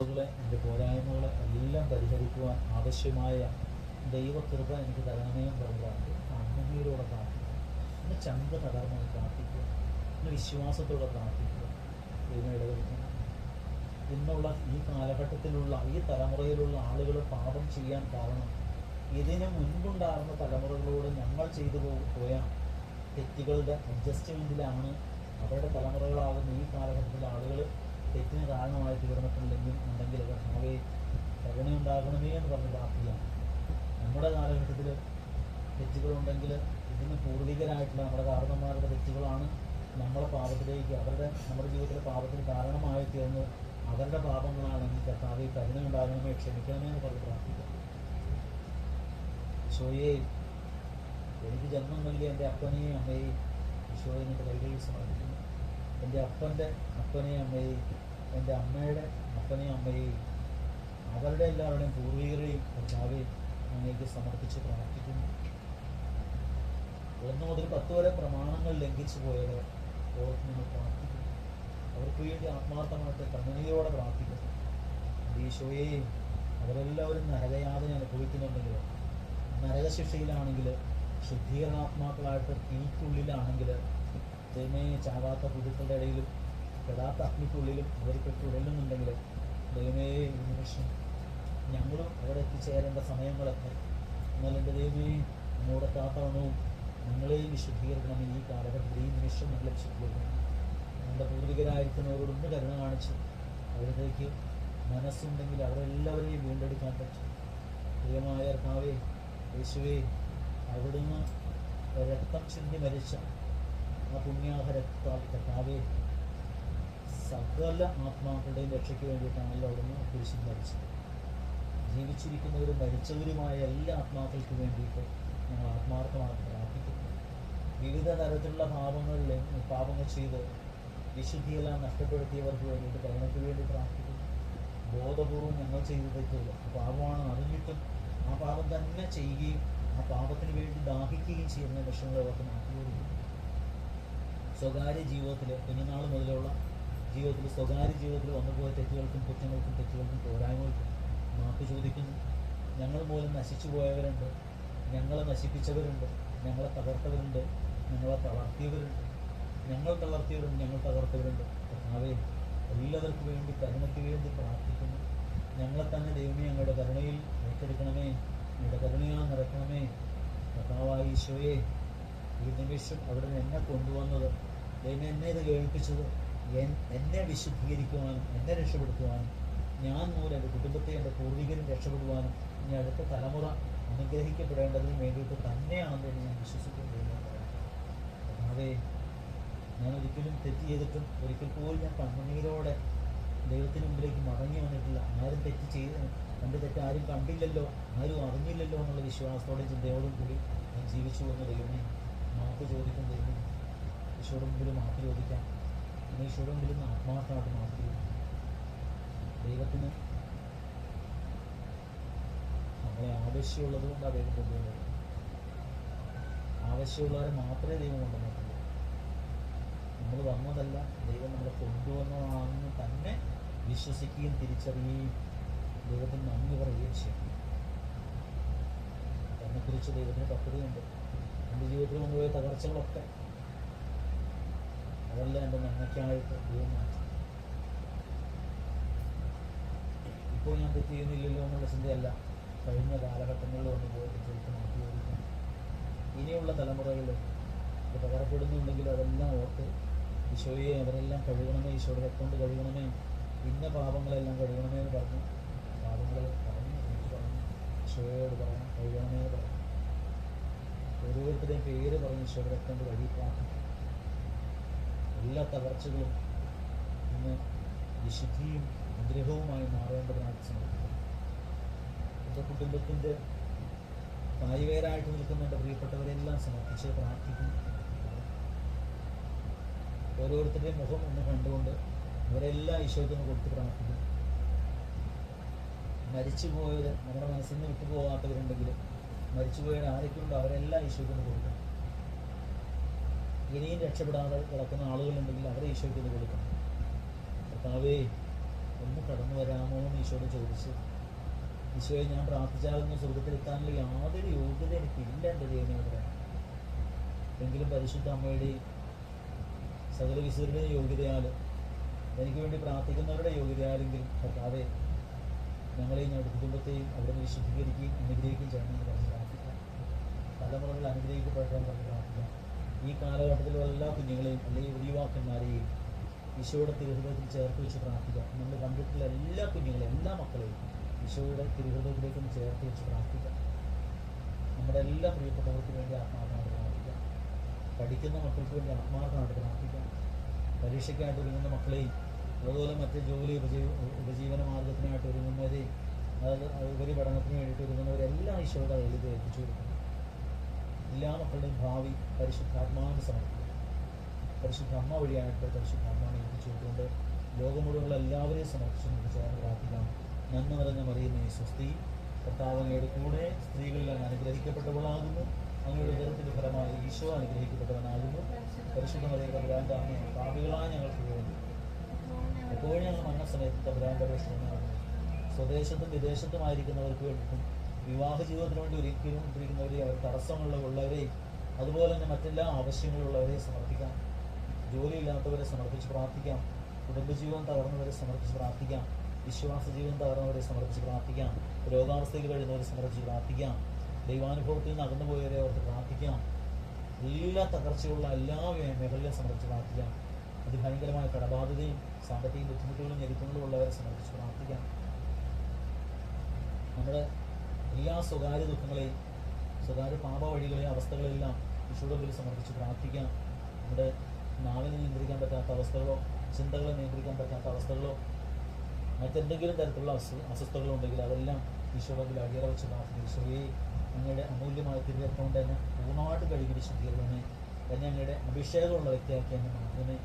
എന്റെ പോരായ്മകളെ എല്ലാം പരിഹരിക്കുവാൻ ആവശ്യമായ ദൈവകൃപ എനിക്ക് തരണമേ പറഞ്ഞാണ്ട് ആത്മീയരോടെ പ്രാർത്ഥിക്കുക. ഒന്ന് ചങ്ക തകർന്നു പ്രാർത്ഥിക്കുക. ഒന്ന് വിശ്വാസത്തോടെ പ്രാർത്ഥിക്കുക. ദൈവം ഇടവരുത്തണം. ഇന്നുള്ള ഈ കാലഘട്ടത്തിലുള്ള ഈ തലമുറയിലുള്ള ആളുകൾ പാപം ചെയ്യാൻ കാരണം ഇതിന് മുൻപുണ്ടാകുന്ന തലമുറകളോട് ഞങ്ങൾ ചെയ്തു പോയ തെറ്റുകളുടെ അഡ്ജസ്റ്റ്മെന്റിലാണ് അവരുടെ തലമുറകളാകുന്ന ഈ കാരണമായി തീർന്നിട്ടുണ്ടെങ്കിൽ ഉണ്ടെങ്കിൽ കർത്താവെ കരുണയുണ്ടാകണമേ എന്ന് പറഞ്ഞ് പ്രാർത്ഥിക്കാം. നമ്മുടെ കാലഘട്ടത്തിൽ തെറ്റുകളുണ്ടെങ്കിൽ ഇതിന് പൂർവികരായിട്ടുള്ള നമ്മുടെ കാരണന്മാരുടെ തെറ്റുകളാണ് നമ്മളെ പാപത്തിലേക്ക് അവരുടെ നമ്മുടെ ജീവിതത്തിലെ പാപത്തിന് കാരണമായി തീർന്ന് അവരുടെ പാപങ്ങളാണെങ്കിൽ കർത്താവെ കരുണയുണ്ടാകണമേ ക്ഷമിക്കണമേ എന്ന് പറഞ്ഞ് പ്രാർത്ഥിക്കാം. ഈശോയെ എനിക്ക് ജന്മം നൽകിയ എന്റെ അപ്പനെയും അമ്മയെയും ഈശോയെ നിന്റെ കൈകളിൽ സമർപ്പിക്കുന്നു. എന്റെ അപ്പന്റെ അപ്പനെയും അമ്മയെയും എന്റെ അമ്മയുടെ അപ്പനെയും അമ്മയെയും അവരുടെ എല്ലാവരുടെയും പൂർവികരെയും കർത്താവെയും അങ്ങേക്ക് സമർപ്പിച്ച് പ്രാർത്ഥിക്കുന്നു. ഒന്ന് മുതൽ പത്ത് വരെ പ്രമാണങ്ങൾ ലംഘിച്ചു പോയവരെ ഓർത്ത് നിങ്ങൾ പ്രാർത്ഥിക്കുന്നു. അവർക്ക് വേണ്ടി ആത്മാർത്ഥമായിട്ട് കണ്ണുനീരോടെ പ്രാർത്ഥിക്കുന്നു. ഈശോയെയും അവരെല്ലാവരും നരകയാതന അനുഭവിക്കുന്നുണ്ടെങ്കിൽ നരകശിക്ഷയിലാണെങ്കിൽ ശുദ്ധീകരണാത്മാക്കളായിട്ട് തീക്കുള്ളിലാണെങ്കിൽ ദൈവമേ ചാകാത്ത പുതുക്കളുടെ ഇടയിലും പെടാത്ത അഗ്നിക്കുള്ളിലും അവർക്ക് തുടരുന്നുണ്ടെങ്കിൽ ദൈവമേ നിമിഷം ഞങ്ങളും അവിടെ എത്തിച്ചേരേണ്ട സമയങ്ങളൊക്കെ. എന്നാൽ എന്റെ ദൈവമേ നമ്മുടെ കാത്തവണവും ഞങ്ങളെയും വിശുദ്ധീകരിക്കണം ഈ കാലഘട്ടത്തിൽ ഈ നിമിഷം ഞങ്ങളെ വിശുദ്ധീകരിക്കണം നമ്മുടെ പൂർവികരായിരിക്കുന്നവരോടൊന്ന് കരുണ കാണിച്ച് അവരിലേക്ക് മനസ്സുണ്ടെങ്കിൽ അവരെല്ലാവരെയും വീണ്ടെടുക്കാൻ പറ്റും. പ്രിയമായ കർത്താവേ യേശുവേ അവിടുന്ന് രക്തം ചിന്തി മരിച്ച ആ പുണ്യാഹ രക്താൽ കർത്താവേ സകല ആത്മാക്കളുടെയും രക്ഷയ്ക്ക് വേണ്ടിയിട്ടാണല്ലോ അവിടുന്ന് കുരിശിൽ മരിച്ചത്. ജീവിച്ചിരിക്കുന്നവരും മരിച്ചവരുമായ എല്ലാ ആത്മാക്കൾക്ക് വേണ്ടിയിട്ട് ഞങ്ങൾ ആത്മാർത്ഥമാണ് പ്രാർത്ഥിക്കുന്നത്. വിവിധ തരത്തിലുള്ള പാപങ്ങളിൽ പാപങ്ങൾ ചെയ്ത് വിശുദ്ധിയെല്ലാം നഷ്ടപ്പെടുത്തിയവർക്ക് വേണ്ടിയിട്ട് കരുണയ്ക്ക് വേണ്ടി പ്രാർത്ഥിക്കുന്നു. ബോധപൂർവം ഞങ്ങൾ ചെയ്ത തെറ്റുകൾ പാപമാണ് അറിഞ്ഞിട്ടും ആ പാപം തന്നെ ചെയ്യുകയും ആ പാപത്തിന് വേണ്ടി ദാഹിക്കുകയും ചെയ്യുന്ന വിഷയങ്ങളെ അവർക്ക് മാറ്റുകയും സ്വകാര്യ ജീവിതത്തിൽ കുഞ്ഞുനാൾ മുതലുള്ള ജീവിതത്തിൽ സ്വകാര്യ ജീവിതത്തിൽ വന്നുപോയ തെറ്റുകൾക്കും കുറ്റങ്ങൾക്കും തെറ്റുകൾക്കും പോരായ്മകൾക്കും മാപ്പ് ചോദിക്കുന്നു. ഞങ്ങൾ മൂലം നശിച്ചു പോയവരുണ്ട്. ഞങ്ങളെ നശിപ്പിച്ചവരുണ്ട്. ഞങ്ങളെ തകർത്തവരുണ്ട്. ഞങ്ങളെ തളർത്തിയവരുണ്ട്. ഞങ്ങൾ തളർത്തിയവരുണ്ട്. ഞങ്ങൾ തകർത്തവരുണ്ട്. കർത്താവേ എല്ലാവർക്കും വേണ്ടി കരുണയ്ക്ക് വേണ്ടി പ്രാർത്ഥിക്കുന്നു. ഞങ്ങളെ തന്നെ ദൈവമേ ഞങ്ങളുടെ കരുണയിൽ ഏറ്റെടുക്കണമേ. ഞങ്ങളുടെ കരുണയാൽ നിറക്കണമേ കർത്താവായ ഈശോയെ ഈ നിമിഷം അവിടെ എന്നെ കൊണ്ടുവന്നത്. ദൈവം എന്നെ ഇത് കേൾപ്പിച്ചത്. എന്നെ വിശുദ്ധീകരിക്കുവാനും എന്നെ രക്ഷപ്പെടുത്തുവാനും ഞാൻ മൂലം എന്റെ കുടുംബത്തെ എന്റെ പൂർവികരും രക്ഷപ്പെടുവാനും ഇനി അടുത്ത തലമുറ അനുഗ്രഹിക്കപ്പെടേണ്ടതിന് വേണ്ടിയിട്ട് തന്നെയാണെന്ന് ഞാൻ വിശ്വസിക്കുന്നു അതെ ഞാൻ ഒരിക്കലും തെറ്റ് ചെയ്തിട്ടും ഒരിക്കൽ പോലും ഞാൻ കണ്ണുനീരോടെ ദൈവത്തിന് മുമ്പിലേക്ക് മടങ്ങി വന്നിട്ടില്ല. ആരും തെറ്റ് ചെയ്ത് എന്റെ തെറ്റ് ആരും കണ്ടില്ലല്ലോ ആരും അറിഞ്ഞില്ലല്ലോ എന്നുള്ള വിശ്വാസത്തോടെ ചിന്തയോടും കൂടി ഞാൻ ജീവിച്ചു വന്ന ദൈവമേ മാപ്പ് ചോദിക്കും ദൈവമേ. ഈശോയുടെ മുമ്പിൽ മാപ്പ് ചോദിക്കാം. പിന്നെ ഈശോയുടെ ആത്മാർത്ഥമായിട്ട് മാറ്റി ദൈവത്തിന് നമ്മളെ ആവശ്യമുള്ളത് കൊണ്ട് അദ്ദേഹം കൊണ്ടുവരുന്നത്. ആവശ്യമുള്ളവരെ മാത്രമേ ദൈവം കൊണ്ടുവന്നിട്ടുള്ളൂ. നമ്മൾ വന്നതല്ല ദൈവം നമ്മളെ കൊണ്ടുവന്നതാണെന്ന് തന്നെ വിശ്വസിക്കുകയും തിരിച്ചറിയുകയും ദൈവത്തിന് നന്ദി പറയുകയും ചെയ്യും. തന്നെക്കുറിച്ച് ദൈവത്തിന് പദ്ധതിയുണ്ട് എന്റെ ജീവിതത്തിൽ വന്നുപോയ തകർച്ചകളൊക്കെ അതെല്ലാം എന്റെ നന്മയ്ക്കായിട്ട് ദൈവം മാറ്റി ഇപ്പോൾ ഞാൻ തെറ്റ് ചെയ്യുന്നില്ലല്ലോ എന്നുള്ള ചിന്തയല്ല. കഴിഞ്ഞ കാലഘട്ടങ്ങളിൽ ഒന്ന് പോയിട്ട് ചേർത്ത് വരുന്നു ഇനിയുള്ള തലമുറകളിൽ ഇത് പകരപ്പെടുന്നുണ്ടെങ്കിൽ അതെല്ലാം ഓർത്ത് ഈശോയെ അവരെല്ലാം കഴുകണമേ ഈശോയുടെ കൊണ്ട് കഴുകണമേ ഇന്ന പാപങ്ങളെല്ലാം കഴുകണമേ എന്ന് പറഞ്ഞു പാപങ്ങൾ പറഞ്ഞു എനിക്ക് പറഞ്ഞു ഈശോയോട് പറഞ്ഞു കഴുകണമേ എന്ന് പറഞ്ഞു. ഓരോരുത്തരുടെയും പേര് പറഞ്ഞ് ഈശോയുടെ കൊണ്ട് കഴുകി പ്രാർത്ഥിക്കും എല്ലാ തകർച്ചകളും ഇന്ന് വിശുദ്ധിയും അനുഗ്രഹവുമായി മാറേണ്ടതിനായിട്ട് സമർപ്പിക്കുന്നു. എന്റെ കുടുംബത്തിന്റെ തായ്വേരായിട്ട് നിൽക്കുന്ന എന്റെ പ്രിയപ്പെട്ടവരെല്ലാം സമർപ്പിച്ച് പ്രാർത്ഥിക്കുന്നു. ഓരോരുത്തരുടെയും മുഖം ഒന്ന് കണ്ടുകൊണ്ട് അവരെല്ലാം ഈശോയ്ക്ക് ഒന്ന് കൊടുത്ത് പ്രാർത്ഥിക്കും മരിച്ചുപോയവർ നമ്മുടെ മനസ്സിൽ നിന്ന് വിട്ടുപോകാത്തവരുണ്ടെങ്കിൽ മരിച്ചുപോയവർ ആരൊക്കെയുണ്ടോ അവരെല്ലാം ഈശോയ്ക്ക് ഒന്ന് കൊടുക്കണം. ഇനിയും രക്ഷപ്പെടാതെ കിടക്കുന്ന ആളുകളുണ്ടെങ്കിൽ അവരെ ഈശോയ്ക്ക് ഇത് കൊടുക്കണം. കർത്താവേ ഒന്ന് കടന്നു വരാമോ എന്ന് ഈശോയോട് ചോദിച്ചു. ഈശോയെ ഞാൻ പ്രാർത്ഥിച്ചാലൊന്നും സ്വർഗത്തിലെത്താനുള്ള യാതൊരു യോഗ്യത എനിക്കില്ല എന്റെ ദൈവമേ എങ്കിലും പരിശുദ്ധ അമ്മയുടെയും സകല വിശുദ്ധരുടെയും യോഗ്യതയാൽ എനിക്ക് വേണ്ടി പ്രാർത്ഥിക്കുന്നവരുടെ യോഗ്യതയാലെങ്കിലും കർത്താവെ ഞങ്ങളെയും ഞങ്ങളുടെ കുടുംബത്തെയും അവിടുന്ന് വിശുദ്ധീകരിക്കുകയും അനുഗ്രഹിക്കുകയും ചെയ്യണമെന്ന് പറഞ്ഞ് പ്രാർത്ഥിക്കാം. തലമുറകൾ അനുഗ്രഹിക്കപ്പെടാൻ പറഞ്ഞ് പ്രാർത്ഥിക്കാം. ഈ കാലഘട്ടത്തിലുള്ള എല്ലാ കുഞ്ഞുങ്ങളെയും അല്ലെങ്കിൽ യുവാക്കന്മാരെയും ഈശോയുടെ തിരുഹൃദയത്തിൽ ചേർത്ത് വെച്ച് പ്രാർത്ഥിക്കാം നമ്മൾ കണ്ടിട്ടുള്ള എല്ലാ കുഞ്ഞുങ്ങളെയും എല്ലാ മക്കളെയും ഈശോയുടെ തിരുഹൃദയത്തിലേക്ക് ഒന്ന് ചേർത്ത് വെച്ച് പ്രാർത്ഥിക്കാം നമ്മുടെ എല്ലാ പ്രിയപ്പെട്ടവർക്ക് വേണ്ടി ആത്മാർത്ഥമായിട്ട് പ്രാർത്ഥിക്കാം പഠിക്കുന്ന മക്കൾക്ക് വേണ്ടി ആത്മാർത്ഥമായിട്ട് പ്രാർത്ഥിക്കാം പരീക്ഷയ്ക്കായിട്ട് ഒരുങ്ങുന്ന മക്കളെയും അതുപോലെ മറ്റ് ജോലി ഉപജീവ ഉപജീവന മാർഗത്തിനായിട്ട് ഒരുങ്ങുന്നവരെയും അതായത് ഉപരിപഠനത്തിന് വേണ്ടിയിട്ട് ഒരുങ്ങുന്നവരെല്ലാം ഈശോയുടെ കയ്യിലേക്ക് ഏൽപ്പിച്ചു കൊടുക്കുന്നു. എല്ലാ മക്കളുടെയും ഭാവി പരിശുദ്ധാത്മാവിന് സമർപ്പിക്കും പരിശുദ്ധ അമ്മ വഴിയായിട്ട് പരിശുദ്ധ അമ്മാവിനെ എത്തിച്ചുകൊണ്ട് ലോകം മുഴുവനുള്ള എല്ലാവരെയും സമർപ്പിച്ച് നമുക്ക് ചേർന്ന് പ്രാർത്ഥിക്കാം. നന്മ നിറഞ്ഞ മറിയുന്ന സ്വസ്തി. കർത്താവനയുടെ കൂടെ സ്ത്രീകളിൽ അങ്ങ് അനുഗ്രഹിക്കപ്പെട്ടവളാകുന്നു. അങ്ങയുടെ ഉദരത്തിന്റെ ഫലമായി ഈശോ അനുഗ്രഹിക്കപ്പെട്ടവനാകുന്നു. പരിശുദ്ധ മറിയ അമ്മ പാപികളായ ഞങ്ങൾക്ക് വേണ്ടി എപ്പോഴും ഞങ്ങൾ മരണസമയത്ത് സമയത്ത് അപേക്ഷിക്കുന്നതാകുന്നു സ്വദേശത്തും വിദേശത്തുമായിരിക്കുന്നവർക്ക് വേണ്ടിയിട്ടും വിവാഹ ജീവിതത്തിന് വേണ്ടി ഒരുക്കിക്കൊണ്ടിരിക്കുന്നവരെയും അവർ തടസ്സമുള്ള ഉള്ളവരെയും അതുപോലെ തന്നെ മറ്റെല്ലാ ആവശ്യങ്ങളുള്ളവരെയും സമർപ്പിക്കാം. ജോലിയില്ലാത്തവരെ സമർപ്പിച്ച് പ്രാർത്ഥിക്കാം. കുടുംബജീവിതം തകർന്നവരെ സമർപ്പിച്ച് പ്രാർത്ഥിക്കാം. വിശ്വാസ ജീവിതം തകർന്നവരെ സമർപ്പിച്ച് പ്രാർത്ഥിക്കാം. രോഗാവസ്ഥയിൽ കഴിയുന്നവരെ സമർപ്പിച്ച് പ്രാർത്ഥിക്കാം. ദൈവാനുഭവത്തിൽ നിന്ന് അകന്നുപോയവരെ അവർക്ക് പ്രാർത്ഥിക്കാം. എല്ലാ തകർച്ചയുള്ള എല്ലാ മേഖലയിലും സമർപ്പിച്ച് പ്രാർത്ഥിക്കാം. അതിഭയങ്കരമായ കടബാധ്യതയും സാമ്പത്തിക ബുദ്ധിമുട്ടുകളും ഞെരുക്കങ്ങളും ഉള്ളവരെ സമർപ്പിച്ച് പ്രാർത്ഥിക്കാം. നമ്മുടെ എല്ലാ സ്വകാര്യ ദുഃഖങ്ങളെയും സ്വകാര്യ പാപ വഴികളെയും അവസ്ഥകളെല്ലാം ഈശോയുടെ മുമ്പിൽ സമർപ്പിച്ച് പ്രാർത്ഥിക്കാം. നമ്മുടെ നാവിനെ നിയന്ത്രിക്കാൻ പറ്റാത്ത അവസ്ഥകളോ ചിന്തകളെ നിയന്ത്രിക്കാൻ പറ്റാത്ത അവസ്ഥകളോ മറ്റെന്തെങ്കിലും തരത്തിലുള്ള അസു അസ്വസ്ഥകളുണ്ടെങ്കിൽ അതെല്ലാം ഈശോയുടെ അടിയറ വെച്ച് പ്രാർത്ഥിക്കും. ഈശോയെ അങ്ങയുടെ അമൂല്യമായ തിരുരക്തം കൊണ്ട് എന്നെ പൂർണമായിട്ട് കഴുകി ശുദ്ധീകരണമേ എന്നെ അങ്ങയുടെ അഭിഷേകമുള്ള വ്യക്തിയാക്കി എന്നെ മാത്രമേ